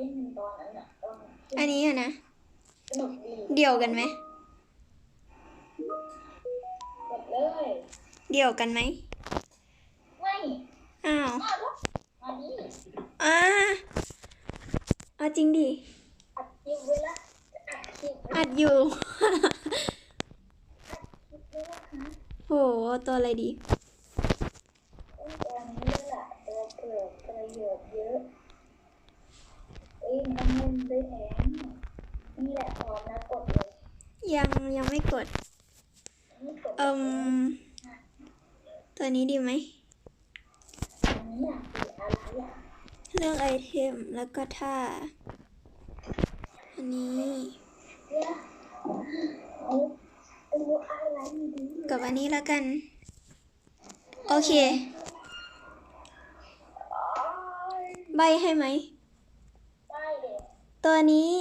ล่นกันตอนนั้นอะตอนที่อันนี้อะนะ สนุกดีเดี่ยวกันไหมกดเลย เดี่ยวกันไหม ไม่อ้าวมาลูกมาดิอ่าเอาจริงดิ อัดคลิปไว้ละจะอัดคลิปไว้อัดอยู่ คลิปไว้นะคะ โห ตัวอะไรดี เอ้ยตอนนี้แหละตัวเกิดประโยชน์เยอะเอ้ยมันเล่นได้แถมนี่แหละพร้อมแล้วกดเลย ยังยังไม่กดนี่กด เอิมตัวนี้ดีไหมอันนี้อยากสีอะไรอะเลือกไอเทมแล้วก็ท่า อันนี้เนี่ยเอาเอาอะไรดีกับอันนี้แล้วกัน โอเคอ๋อใบให้ไหมได้เลยตัวนี้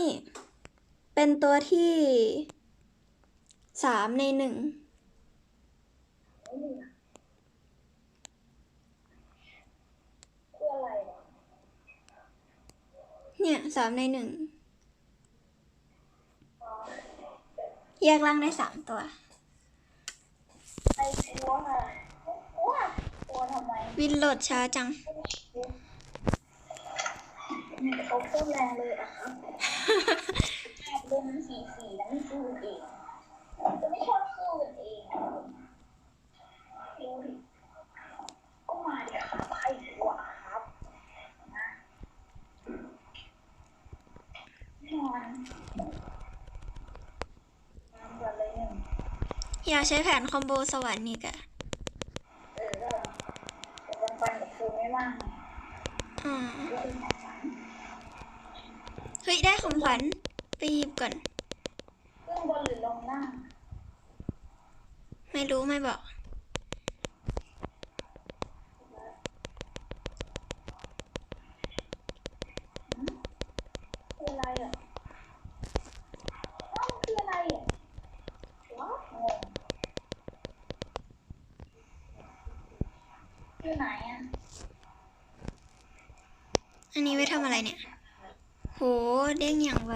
เป็นตัวที่ สามในหนึ่งเนี่ยสามในหนึ่งแยกร่างได้สามตัววินโหลดช้าจังเขาพูดแรงเลยอะครับเล่นสีสีแล้วไม่สู้กันเองจะไม่ชอบสู้กันเองดูดิก็มาดิครับใครกลัวครับนะน อยากใช้แผนคอมโบสวรรค์นี่กะเออก็ปันกับครูไม่ว่างอ่าเป็นของฝันเฮ้ย ได้ของขวัญไปหยิบก่อน ขึ้นบนหรือลงล่าง ไม่รู้ไม่บอก คืออะไรอะเอ้าคืออะไรอะว้าวงง อยู่ไหนอะ อันนี้ไว้ทำอะไรเนี่ย โห เด้งอย่างไว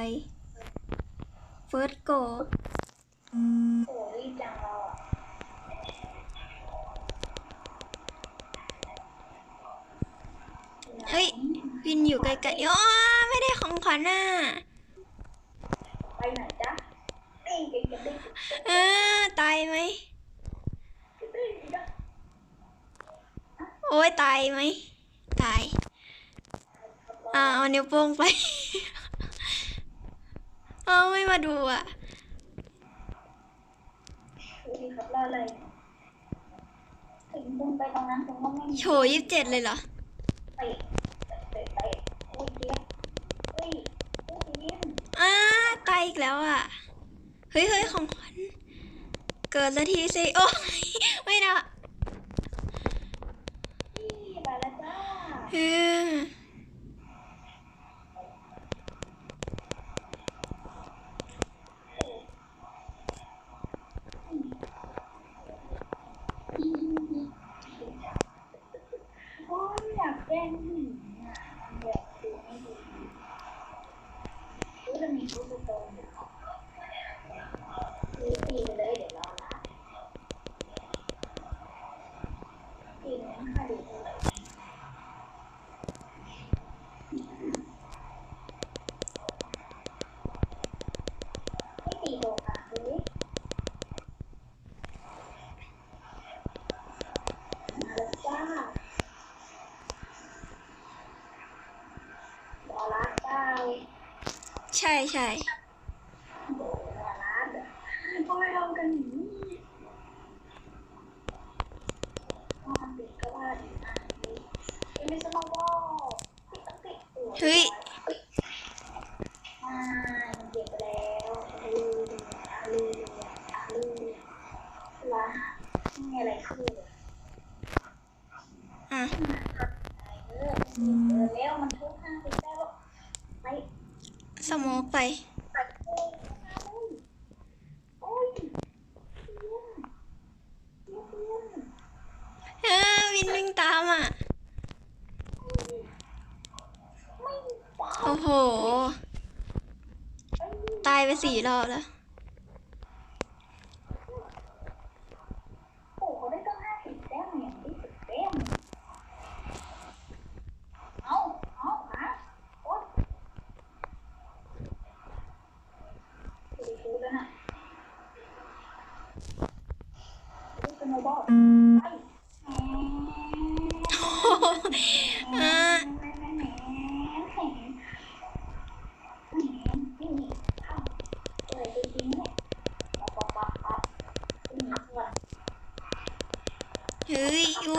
เฟิร์สโกโอ้รีบจังเราอะเฮ้ย วินอยู่ไกลๆอ๋อไม่ได้ของขวัญน่ะไปไหนจ๊ะนี่เด็กจะได้เออตายไหม จะได้จ๊ะ โอ้ยตายไหมตาย อ่าเอานิ้วโป้งไป เอาไม่มาดูอะดูดิครับรออะไรถึงคุณไปตรงนั้นผมก็ไม่โฉยี่สิบเจ็ดเลยเหรอเตะเตะเตะโอ้ยเจี๊ยบเฮ้ยโอ้ยเจี๊ยบอ้าตายอีกแล้วอะ เฮ้ยเฮ้ยของขวัญเกิดสักทีสิ โอ้ยไม่นะ นี่ไปแล้วจ้า เออ โอ้ยอยากแกล้งผู้หญิงอะแบบดูไม่ดีรู้จะมีรู้จะโตอยู่ซื้อตีไปเลยเดี๋ยวรอนะตีนั้นค่ะดูเลยไม่ตีโดนค่ะเลยมาแล้วจ้ารอรักเจ้า ใช่ใช่โอ้รอรักอะทำไมทำกันอย่างนี้นอนดึกก็ว่าดีมากเลยเอ็มไม่สโนว์บอลติดตั้งติดตัวเฮ้ยอ่ามันเจ็บไปแล้วลูลูลูลูลาไม่มีอะไรขึ้นเลยอะเออเออแล้วมันทุกข้างไปแล้วไป สโมกไปไปโอ้ยโอ้ยยุ่งยุ่งยุ่งเออวินวิ่งตามอะ โอ้โห ตายไปสี่รอบแล้ว โอ้โหได้ตั้งห้าสิบแต้มอย่างที่สิบแต้มเอาเอาหาโอ๊ยดูดูแล้วนะดูสโนว์บอลไปแหม อ่า แหมแหมแหมแหมแหมนี่เข้าเลยจริงๆเนี่ยปั๊บปั๊บปั๊บปั๊บนี่ส่วน เฮ้ยอู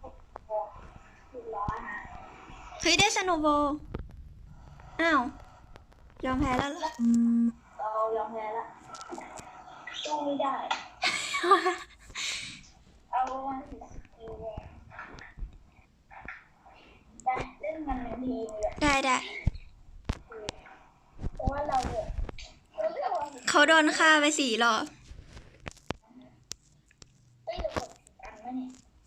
โอ้ดูร้อนนะเฮ้ยได้สโนว์บอลอ้าวยอมแพ้แล้วเหรอเรายอมแพ้ละสู้ไม่ได้ เอาวันสิสกิลเลยได้เล่นมันเป็นทีมเลยได้ได้เพราะว่าเราเนี่ยเราเลือกวันเขาโดนฆ่าไปสี่รอบ